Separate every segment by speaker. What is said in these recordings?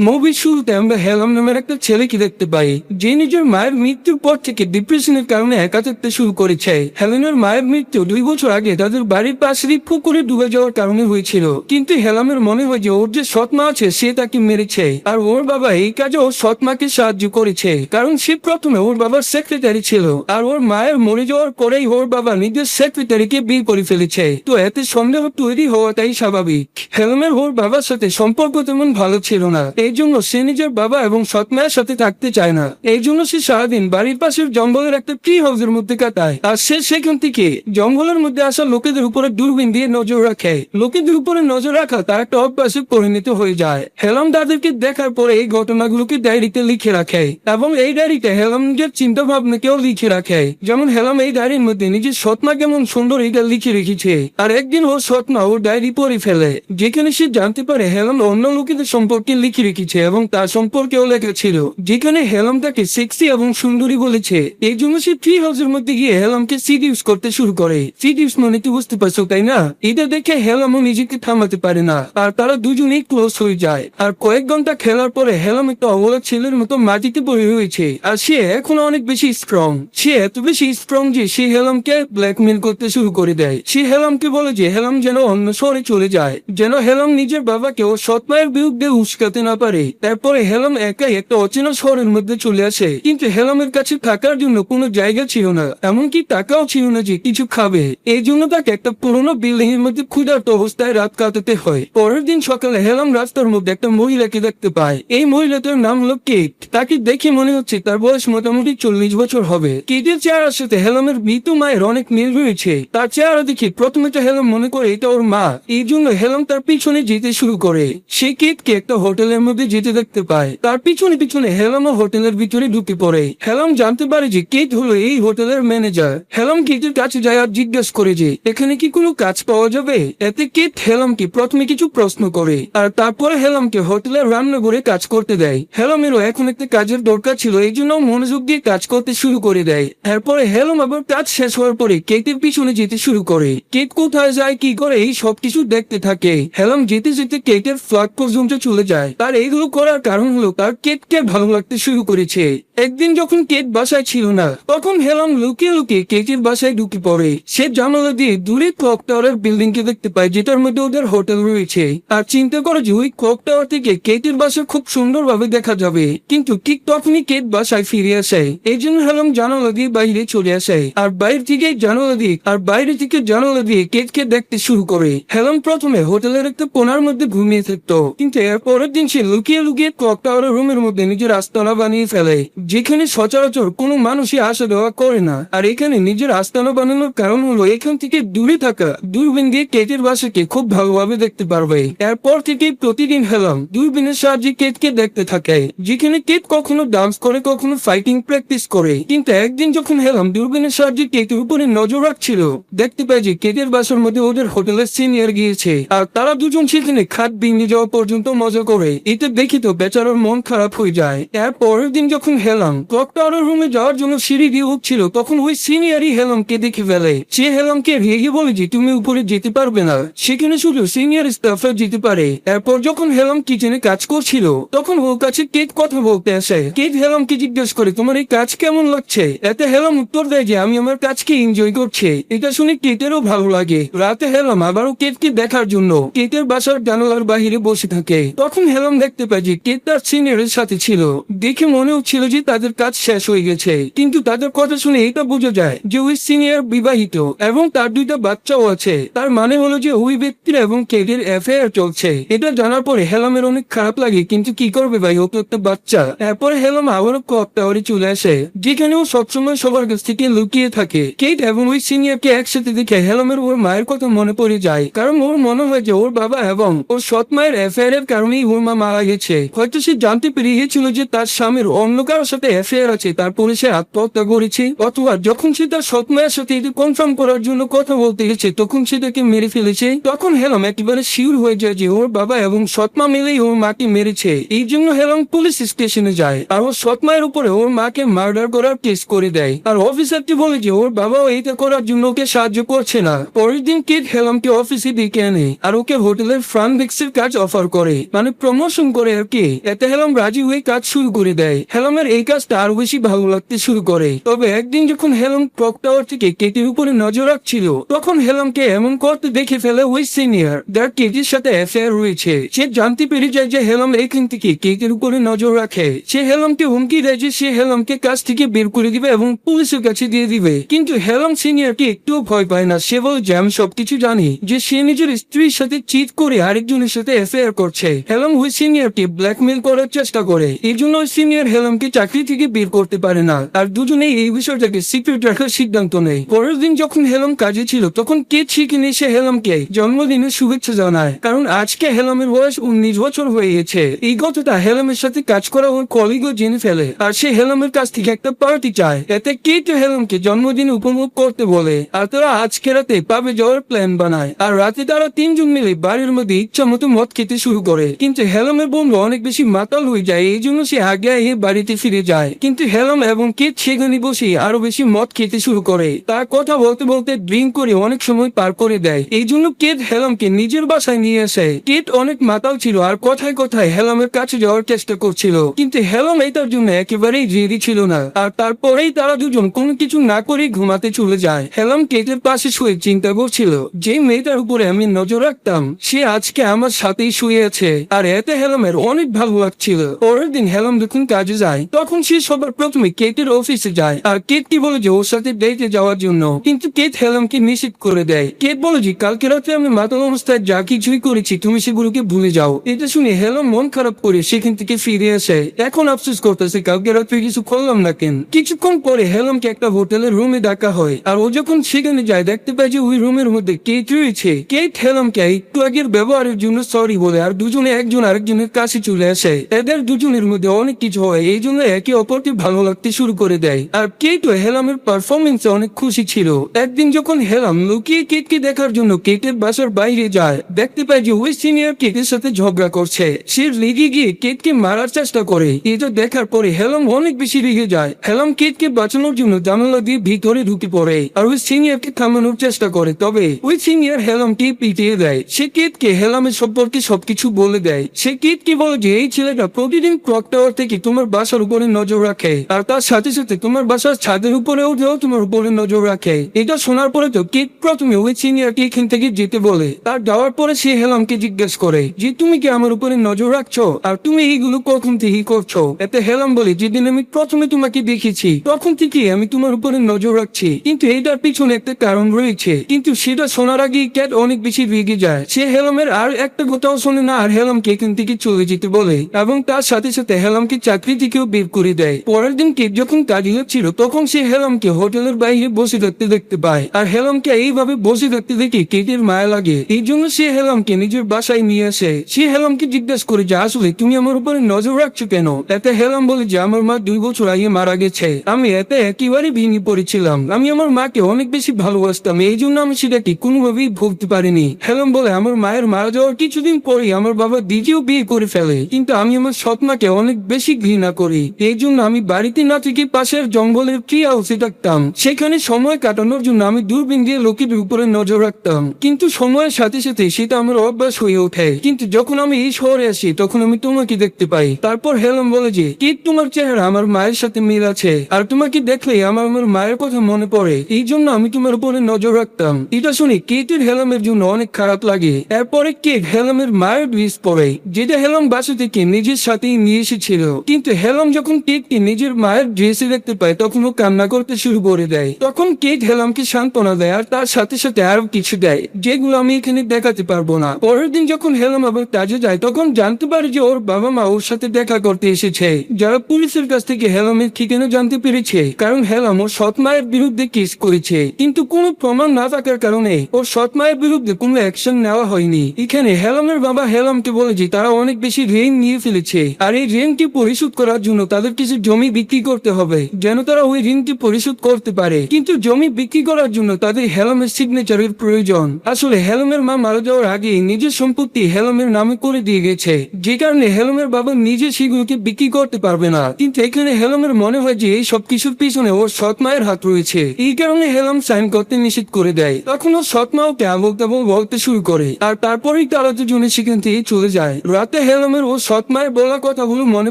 Speaker 1: মুভির শুরুতে আমরা হেলাম নামের একটা ছেলেকে দেখতে পাই। যে নিজের মায়ের মৃত্যুর পর থেকে ডিপ্রেশনের কারণে একা থাকতে শুরু করেছে। হেলেনের মায়ের মৃত্যু দুই বছর আগে তাদের বাড়ির পাশেরই পুকুরে ডুবে যাওয়ার কারণে হয়েছিল। কিন্তু হেলামের মনে হয় যে ওর যে সৎ মা আছে, সে তাকে মেরেছে। আর ওর বাবা এই কাজে ওর সৎ মাকে সাহায্য করেছে। কারণ সে প্রথমে ওর বাবার সেক্রেটারি ছিল। আর ওর মায়ের মরে যাওয়ার পরেই ওর বাবা নিজের সেক্রেটারিকে বিয়ে করে ফেলেছে। তো এতে সন্দেহ তৈরি হওয়াটাই স্বাভাবিক। হেলমের ওর বাবার সাথে সম্পর্ক তেমন ভালো ছিল না। এই জন্য সে নিজের বাবা এবং সৎ মায়ের সাথে থাকতে চায় না। এই জন্য সে সারাদিন বাড়ির পাশের জঙ্গলের একটা ট্রি হাউসের মধ্যে কাটায়। আর সে সেখান থেকে জঙ্গলের মধ্যে আসা লোকেদের উপরে দূরবীন দিয়ে নজর রাখে। লোকেদের উপরে নজর রাখা তার একটা অভ্যাসে পরিণত হয়ে যায়। হেলাম তাদেরকে দেখার পরে এই ঘটনাগুলোকে ডায়েরিতে লিখে রাখে এবং এই ডায়েরিতে হেলাম নিজের চিন্তা ভাবনাকেও লিখে রাখে। যেমন হেলাম এই ডায়েরির মধ্যে নিজের সৎমা কেমন সুন্দর এটা লিখে রেখেছে। আর একদিন ওর সৎমা ওর ডায়েরি পড়ে ফেলে। যেখানে সে জানতে পারে হেলাম অন্য লোকেদের সম্পর্কে লিখে রেখেছে এবং তার সম্পর্কেও লেখা ছিল যেখানে হেলাম তাকে সেক্সি এবং সুন্দরী বলেছে। এই জন্য সে ট্রি হাউসের মধ্যে গিয়ে হেলামকে সিডিউস করতে শুরু করে। সিডিউস মানে তো বুঝতে পারছ, তাই না? এটা দেখে হেলামও নিজেকে থামাতে পারে না, আর তারা দুজনেই ক্লোজ হয়ে যায়। আর কয়েক ঘণ্টা খেলার পরে হেলাম একটা অবলা ছেলের মতো মাটিতে পড়ে রয়েছে, আর সে এখন অনেক বেশি স্ট্রং সে এত বেশি স্ট্রং যে সে হেলামকে ব্ল্যাকমেল করতে শুরু করে দেয়। সে হেলামকে বলে যে হেলাম যেন অন্য শহরে চলে যায়, যেন হেলাম নিজের বাবাকে ও সৎ মায়ের বিরুদ্ধে উস্কাতে না পারে। তারপরে হেলাম একাই একটা অচেনা শহরের মধ্যে চলে আসে। কিন্তু হেলামের কাছে থাকার জন্য কোনো জায়গা ছিল না। এমনকি টাকাও ছিল না যে কিছু খাবে। এই জন্য তাকে একটা পুরোনো বিল্ডিং এর মধ্যে ক্ষুধার্ত অবস্থায় রাত কাটাতে হয়। পরের দিন সকালে হেলাম রাস্তার মধ্যে একটা মহিলাকে দেখতে পায়। এই মহিলাটার নাম হলো কেট। তাকে দেখে মনে হচ্ছে তার বয়স মোটামুটি চল্লিশ বছর হবে। কেটের চেহারার সাথে হেলামের মৃত মায়ের অনেক মিল রয়েছে। তার চেহারা দেখে প্রথমে তো হেলাম মনে করে এটা ওর মা। এই জন্য হেলাম তার পিছনে যেতে শুরু করে। সে কেটকে একটা হোটেলের মধ্যে যেতে দেখতে পায়। তার পিছনে পিছনে হেলামও হোটেলের ভিতরে ঢুকে পড়ে। হেলাম জানতে পারে যে কেট হলো এই হোটেলের ম্যানেজার। হেলাম কেটের কাছে যায় আর জিজ্ঞেস করে যে, এখানে কি কোনো কাজ পাওয়া যাবে? এতে কেট হেলামকে প্রথমে কিছু প্রশ্ন করে, আর তারপরে হেলামকে হোটেলের রান্নাঘরে কাজ করতে দেয়। হেলামেরও এখন একটা কাজের দরকার ছিল, এই জন্য মনোযোগ দিয়ে কাজ করতে শুরু করে দেয়। এরপরে হেলাম আবার কাজ শেষ হওয়ার পরে কেটের পিছনে যেতে শুরু করে। কেট কোথায় যায়, কি করে, এই সবকিছু দেখতে থাকে। হেলাম যেতে যেতে কেটের ফ্ল্যাট পর্যন্ত চলে যায়। তার এইগুলো করার কারণ হলো তার কেটকে ভালো লাগতে শুরু করেছে। একদিন যখন কেট বাসায় ছিল না, তখন হেলাম লুকিয়ে লুকিয়ে কেটের বাসায় ঢুকে পড়ে। সে জানালা দিয়ে দূরে ক্লক টাওয়ারের বিল্ডিং কে দেখতে পায়, যেটার মধ্যে ওদের হোটেল রয়েছে। আর চিন্তা করে যে ওই ক্লক টাওয়ার থেকে কেটের বাসা খুব সুন্দর ভাবে দেখা যাবে। কিন্তু ঠিক তখনই কেট বাসায় ফিরে আসে। এই জন্য হেলাম জানালা দিয়ে বাইরে চলে আসে। আর বাইরে থেকে জানালা দিয়ে, আর বাইরে থেকে জানালা দিয়ে কেটকে দেখতে শুরু করে। হেলাম প্রথমে হোটেলের একটা কোনার মধ্যে ঘুমিয়ে থাকতো। কিন্তু এর পরের দিন সে লুকিয়ে লুকিয়ে ক্লক টাওয়ারের রুমের মধ্যে নিজের আস্তানা বানিয়ে ফেলে। যেখানে সচরাচর কোনো মানুষই আসা দেওয়া করে না। আর এখানে নিজের আস্তানা বানানোর কারণ হলো এখান থেকে দূরে থাকা দূরবীন দিয়ে কেটের বাসাকে খুব ভালোভাবে দেখতে পারবে। এরপর থেকে প্রতিদিন হেলাম। দূরবীনের সাহায্যে কেটকে দেখতে থাকে, যেখানে কেট কখনো ডান্স করে, কখনো ফাইটিং প্র্যাকটিস করে। কিন্তু একদিন যখন হেলাম, দূরবীনের সাহায্যে কেটের উপরে নজর রাখছিল। দেখতে পাই যে কেটের বাসার মধ্যে ওদের হোটেলের সিনিয়র গিয়েছে। আর তারা দুজন সেখানে খাট ভেঙে যাওয়া পর্যন্ত মজা করে। এটা দেখে তো বেচারার মন খারাপ হয়ে যায়। এর পরের দিন যখন হেলাম ক্লক টাওয়ারের রুমে যাওয়ার জন্য সিঁড়ি দিয়ে উঠছিল, তখন ওই সিনিয়রই হেলামকে দেখে ফেলে। সে হেলামকে রেগে বলে যে, তুমি উপরে যেতে পারবে না। সেখানে শুধু সিনিয়র স্টাফরা যেতে পারে। এরপর যখন হেলাম কিচেনে কাজ করছিল, তখন ওর কাছে কেট কথা বলতে আসে। কেট হেলামকে জিজ্ঞেস করে, তোমার এই কাজ কেমন লাগছে? এতে হেলাম উত্তর দেয় যে, আমি আমার কাজকে এনজয় করছে। এটা শুনে কেটেরও ভালো লাগে। রাতে হেলাম আবারও কেটকে দেখার জন্য। কেটের বাসার জানালার বাহিরে বসে থাকে। তখন হেলাম দেখতে পায় যে কেট তার সিনিয়রের সাথে ছিল। দেখে মনে হচ্ছিল যে তাদের কাজ শেষ হয়ে গেছে। কিন্তু তাদের কথা শুনে এটা বোঝা যায় যে ওই সিনিয়র বিবাহিত, এবং তার দুইটা বাচ্চাও আছে। তার মানে হলো যে ওই ব্যক্তির এবং কেটের অ্যাফেয়ার চলছে। এটা জানার পরে হেলামের অনেক খারাপ লাগে, কিন্তু কি করবে ভাই? ও তো একটা বাচ্চা। এরপরে হেলাম আবারও টাওয়ারে চলে আসে, যেখানে ও সবসময় সবার কাছ থেকে লুকিয়ে থাকে। কেট এবং ওই সিনিয়রকে একসাথে দেখে হেলামের ওর মায়ের কথা মনে পড়ে যায়, কারণ ওর মনে হয় যে ওর বাবা এবং ওর সৎ মায়ের অ্যাফেয়ার এর কারণেই ওর মা মারা গেছে হয়তো সে জানতে পেরে গিয়েছিল যে তার স্বামীর অন্য কারোর সাথে অ্যাফেয়ার আছে তারপরে সে আত্মহত্যা করেছে, অথবা যখন সে তার মায়ের সাথে এটি কনফার্ম করার জন্য কথা বলতে গেছে তখন সে তাকে মেরে ফেলেছে। তখন হেলম একেবারে শিওর হয়ে যায় যে ওর বাবা এবং সৎমা মিলেই ওর মাকে মেরেছে। এই জন্য হেলম পুলিশ স্টেশনে যায়, আর ওর সৎ মায়ের উপরে ওর মাকে মার্ডার করার কেস করে দেয়। আর অফিসারটি বলে যে ওর বাবাও এইটা করার জন্য ওকে সাহায্য করছে না। পরের দিন কিড হেলমকে অফিসে ডেকে আনে, আর ওকে হোটেলের ফ্রান্ট ডেস্কের কাজ অফার করে। মানে প্রমোশন করে আর কি। এতে হেলম রাজি হয়ে কাজ শুরু করে দেয়। হেলমের এই কাজটা আরও বেশি ভালো লাগতে শুরু করে। তবে একদিন যখন হেলম ক্লক টাওয়ার থেকে কেটির উপরে নজর রাখছিল, তখন হেলমকে এমন করতে দেখে ফেলে ওই সিনিয়র। যার কেটির সাথে অ্যাফেয়ার রয়েছে। সে জানতে পেরে যায় যে হেলম এখান থেকে কেকের উপরে নজর রাখে। সে হেলমকে হুমকি দেয় যে সে হেলমকে কাজ থেকে বের করে দিবে এবং পুলিশের কাছে দিয়ে দিবে। কিন্তু হেলম সিনিয়রকে একটু ভয় পায় না। সে বলে, যে আমি সবকিছু জানি যে সে নিজের স্ত্রীর সাথে চিট করে আরেকজনের সাথে অ্যাফেয়ার করছে। হেলম ওই সিনিয়রকে ব্ল্যাকমেল করার চেষ্টা করে। এই জন্য সিনিয়র হেলমকে চাকরি থেকে বের করতে পারে না। আর দুজনেই এই বিষয়টাকে সিক্রেট রাখার সিদ্ধান্ত নেয়। পরের দিন যখন হেলম কাজে ছিল, তখন কে শিখে এসে হেলমকে জন্মদিনের শুভেচ্ছা জানায়। কারণ আজকে হেলমের বয়স উনিশ বছর হয়ে গেছে এই কথাটা হেলমের সাথে কাজ করা ওর কলিগও জেনে ফেলে। আর সে হেলমের কাছ থেকে একটা পার্টি চায়। এতে কেটে হেলমকে জন্মদিন উপভোগ করতে বলে? আর তারা আজকে রাতে পাবে যাওয়ার প্ল্যান বানায়। আর রাতে তারা তিনজন মিলে বাড়ির মধ্যে ইচ্ছা মতো মদ খেতে শুরু করে। কিন্তু হেলমের বন্ধু অনেক বেশি মাতাল হয়ে যায়, এই জন্য সে আগে আগে বাড়িতে ফিরে যায়। কিন্তু হেলম এবং কেট সেখানে বসে আরও বেশি মদ খেতে শুরু করে। তার কথা বলতে বলতে ড্রিঙ্ক করে অনেক সময় পার করে দেয়। এই জন্য কেট হেলমকে নিজের বাসায় নিয়ে আসে। কেট অনেক মাতাল ছিল আর কথায় কথায় হেলমের কাছে যাওয়ার চেষ্টা করছিল। কিন্তু হেলম এটার জন্য একেবারেই রেডি ছিল না। আর তারপরেই তারা দুজন কোনো কিছু না করে ঘুমাতে চলে যায়। হেলম কেটের পাশে শুয়ে চিন্তা করছিল, যে মেয়েটার উপরে আমি নজর রাখতাম, সে আজকে আমার সাথেই শুয়ে আছে। আর এতে হেলমের অনেক ভালো লাগছিল। পরের দিন হেলম যখন কাজে যায়, তখন সে সবার প্রথমে কেটের অফিসে যায়। আর কেট কি বলে যে, ওর সাথে ডেটে যাওয়ার জন্য। কিন্তু কেট হেলমকে নিষেধ করে দেয়। কেট বলে যে, কালকে রাতে আমি মাতাল অবস্থায় যা কিছুই করেছি, তুমি সেগুলোকে ভুলে যাও। এটা শুনে হেলম মন খারাপ করে সেখান থেকে ফিরে আসে। এখন আফসোস করতেছে, কালকে রাত্রে কিছু করলাম না কেন? কিছুক্ষণ পরে হেলমকে একটা হোটেলের রুমে ডাকা হয়। আর ও যখন সেখানে যায়, দেখতে পায় যে, ওই রুমের মধ্যে কেট রয়েছে। কেট হেলমকে একটু আগের ব্যবহারের জন্য সরি বলে, আর দুজনে একজন আরেকজনের কাছে চলে আসে। এদের দুজনের মধ্যে অনেক কিছু হয়, এই জন্য একে অপরকে ভালো লাগতে শুরু করে দেয়। আর কেট ও হেলামের পারফরমেন্সে অনেক খুশি ছিল। একদিন যখন হেলাম লুকিয়ে কেটকে দেখার জন্য কেটের বাসার বাইরে যায়, দেখতে পায় যে ওই সিনিয়র কেটের সাথে ঝগড়া করছে। সে লেগে গিয়ে কেটকে মারার চেষ্টা করে। এটা দেখার পরে হেলাম অনেক বেশি রেগে যায়। হেলাম কেটকে বাঁচানোর জন্য জানালা দিয়ে ভিতরে ঢুকে পড়ে আর ওই সিনিয়রকে থামানোর চেষ্টা করে। তবে ওই সিনিয়র হেলামকে পিটিয়ে দেয়। সে কেটকে হেলামের সম্পর্কে সবকিছু বলে দেয়। সে কেটকে বলে যে এই ছেলেটা প্রতিদিন ক্লক টাওয়ার থেকে তোমার বাসার উপরে নজর রাখে, আর তার সাথে সাথে তোমার বাসার ছাদের উপরে উঠেও তোমার উপরে নজর রাখে। এটা শোনার পরে তো কেট প্রথমে ওই সিনিয়রকে এখান থেকে যেতে বলে। তার যাওয়ার পরে সে হেলামকে জিজ্ঞেস করে যে তুমি কি আমার উপরে নজর রাখছো? আর তুমি এইগুলো কখন থেকে করছ? এতে হেলাম বলে, যেদিন আমি প্রথমে তোমাকে দেখেছি, তখন থেকে আমি তোমার উপরে নজর রাখছি। কিন্তু এইটার পিছনে একটা কারণ রয়েছে। কিন্তু সেটা শোনার আগে ক্যাট অনেক বেশি রেগে যায়। সে হেলামের আর একটা কথাও শোনে না, আর হেলামকে এখান থেকে চলে যেতে বলে, এবং তার সাথে সাথে হেলামকে চাকরি থেকেও বের করে দেয়। পরের দিন কেট যখন কাজে যাচ্ছিল, তখন সে হেলামকে হোটেলের বাইরে বসে থাকতে দেখতে পায়। আর হেলামকে এইভাবে বসে থাকতে দেখে কেটের মায়া লাগে। এই জন্য সে হেলামকে নিজের বাসায় নিয়ে আসে। সে হেলামকে জিজ্ঞাসা করে, যে আসলে তুমি আমার উপরে নজর রাখছো কেন? এতে হেলাম বলে, যে আমার মা দুই বছর আগে মারা গেছে। আমি এতে একেবারে ভেঙে পড়েছিলাম। আমি আমার মাকে অনেক বেশি ভালোবাসতাম। এই জন্য আমি সেটাকে কোনোভাবেই ভুগতে পারিনি। হেলাম বলে, আমার মায়ের মারা যাওয়ার কিছুদিন পরে আমার বাবা দ্বিতীয় বিয়ে করে ফেলে। কিন্তু আমি আমার সৎমাকে অনেক বেশি ঘৃণা করি। এই জন্য আমি বাড়িতে না থেকে পাশের জঙ্গলের ট্রি হাউসে থাকতাম। সেখানে সময় কাটানোর জন্য আমি দূরবীন দিয়ে লোকের উপরে নজর রাখতাম। কিন্তু সময়ের সাথে সাথে সেটা আমার অভ্যাস হয়ে ওঠে। কিন্তু যখন আমি এই শহরে আসি, তখন আমি তোমাকে দেখতে পাই। তারপর হেলাম বলে যে, কি তোমার চেহারা আমার মায়ের সাথে মিল আছে? আর তোমাকে দেখলে আমার আমার মায়ের কথা মনে পড়ে। এই জন্য আমি তোমার উপরে নজর রাখতাম। এটা শুনে কেটের হেলামের জন্য অনেক খারাপ লাগে। এরপরে কেট হেলামের মায়ের ড্রেস পরে, যেটা হেলাম বাসা থেকে নিজের সাথেই নিয়ে এসেছিল। কিন্তু হেলাম যখন কেটকে নিজের মায়ের ড্রেসে দেখতে পায়, তখন ও কান্না করতে শুরু করে দেয়। তখন কেট হেলামকে সান্ত্বনা দেয় আর তার সাথে সাথে আরও কিছু দেয়, যেগুলো আমি এখানে দেখাতে পারব না। পরের দিন যখন হেলাম আবার কাজে যায়, তখন জানতে পারে যে ওর বাবা মা ওর সাথে দেখা করতে এসেছে। যারা পুলিশের কাছ থেকে হেলামের ঠিকানা জানতে পেরেছে, কারণ হেলম ওর সৎ মায়ের বিরুদ্ধে কেস করেছে। কিন্তু কোনো প্রমাণ না থাকার কারণে ওর সৎ মায়ের বিরুদ্ধে কোনো অ্যাকশন নেওয়া হয়নি। এখানে হেলমের বাবা হেলামকে বলে যে তারা অনেক বেশি ঋণ নিয়ে ফেলেছে। আর এই ঋণকে পরিশোধ করার জন্য তাদের কিছু জমি বিক্রি করতে হবে, যেন তারা ওই ঋণটি পরিশোধ করতে পারে। কিন্তু জমি বিক্রি করার জন্য তাদের হেলমের সিগনেচারের প্রয়োজন। আসলে হেলমের মা মারা যাওয়ার আগে নিজের সম্পত্তি হেলমের নামে করে দিয়ে গেছে। যে কারণে হেলমের বাবা নিজে সেগুলোকে বিক্রি করতে পারবে না। কিন্তু এখানে হেলমের মনে হয় যে এই সব কিছুর পিছনে ওর সৎ মায়ের হাত রয়েছে। এই কারণে হেলম সাইন করতে নিষেধ করে দেয়। তখন ওর সৎ মা ওকে আবল তাবল বলতে শুরু করে। আর তারপরেই তারা দুজনে সেখান থেকে চলে যায়। রাতে হেলমের ও সৎ মায়ের বলা কথাগুলো মনে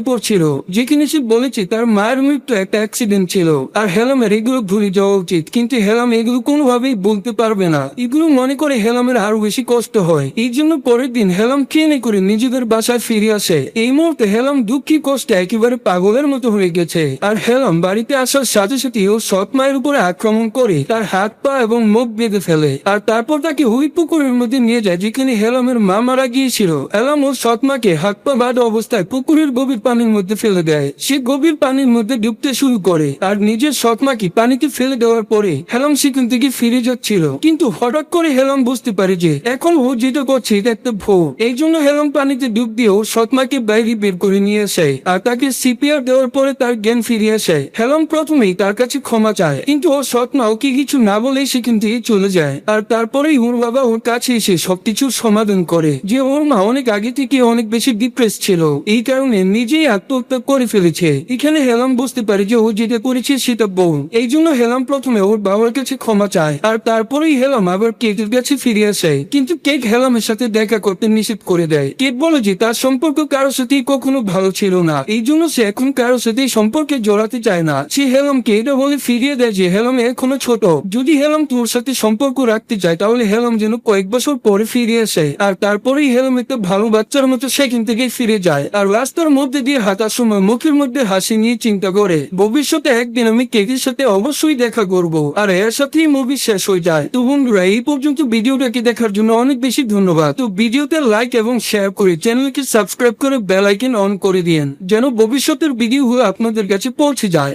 Speaker 1: পড়ছিল। যেখানে সে বলেছে, তার মায়ের মৃত্যু একটা অ্যাক্সিডেন্ট ছিল। আর হেলামের এগুলো ভুলে যাওয়া উচিত। কিন্তু হেলাম এগুলো কোনোভাবেই বলতে পারবে না। এগুলো মনে করে হেলামের আরও বেশি কষ্ট হয়। এই জন্য পরের দিন হেলাম ট্রেনে করে নিজেদের বাসায় ফিরে আসে। এই মুহূর্তে হেলাম দুঃখী কষ্টে একেবারে পাগলের মতো হয়ে গেছে। আর হেলাম বাড়িতে আসার সাথে সাথে ও সৎ মায়ের উপরে আক্রমণ করে তার হাত, পা এবং মুখ বেঁধে ফেলে। আর তারপর তাকে হুই পুকুরের মধ্যে নিয়ে যায়, যেখানে হেলামের মা মারা গিয়েছিল। হেলাম ও সৎ মাকে হাত পা বাঁধা অবস্থায় পুকুরের গভীর পানির মধ্যে ফেলে দেয়। সে গভীর পানির মধ্যে ডুবতে শুরু করে। আর নিজের সৎ মাকে পানিতে ফেলে দেওয়ার পরে হেলাম সেখান থেকে ফিরে যাচ্ছিল। কিন্তু হঠাৎ করে হেলাম বুঝতে পারে যে এখন ও যেটা করছে এটা একটা ভুল এই জন্য হেলাম পানিতে ডুব দিয়ে ও সৎ মাকে বাইরে বের করে নিয়ে আসে। আর তাকে সিপিআর দেওয়ার পরে তার জ্ঞান ফিরে আসে। হেলাম প্রথমেই তার কাছে ক্ষমা চায়, কিন্তু ওর সৎ মা ওকে কিছু না বলেই সেখান থেকে চলে যায়। আর তারপরেই ওর বাবা ওর কাছে এসে সবকিছুর সমাধান করে, যে ওর মা অনেক আগে থেকে অনেক বেশি ডিপ্রেস ছিল। এই কারণে নিজেই আত্মহত্যা করে ফেলেছে। এখানে হেলাম বুঝতে পারে যে ও যেটা করেছে সেটা বোন এই জন্য হেলাম প্রথমে ওর বাবার কাছে ক্ষমা চায় আর তারপরেই হেলাম আবার কেকের কাছে ফিরে আসে। কিন্তু কেক হেলামের সাথে দেখা করতে নিষেধ করে দেয়। কেক বলে যে তার সম্পর্ক কারোর সাথেই কখনো ভালো ছিল না। এই জন্য সে এখন কারোর সাথে সম্পর্কে জড়াতে চায় না। সে হেলামকে এটা বলে ফিরিয়ে দেয় যে হেলাম এখনও ছোট। যদি হেলাম তোর সাথে সম্পর্ক রাখতে চায় তাহলে হেলাম যেন কয়েক বছর পরে ফিরে আসে। আর তারপরেই হেলাম একটা ভালো বাচ্চার মতো সেখান থেকে ফিরে যায় আর রাস্তার মধ্যে দিয়ে হাঁটার সময় মুখের মধ্যে হাসি নিয়ে চিন্তা করে, ভবিষ্যতে একদিন আমি কেকের সাথে অবশ্যই দেখা করব। আর এর সাথেই মুভি শেষ হয়ে যায়। তো বন্ধুরা, এই পর্যন্ত ভিডিওটাকে দেখার জন্য অনেক বেশি ধন্যবাদ। তো ভিডিওতে লাইক এবং শেয়ার করে চ্যানেলকে সাবস্ক্রাইব করে বেল আইকন অন করে দিয়েন, যেন ভবিষ্যতের ভিডিওগুলো আপনাদের কাছে পৌঁছে যায়।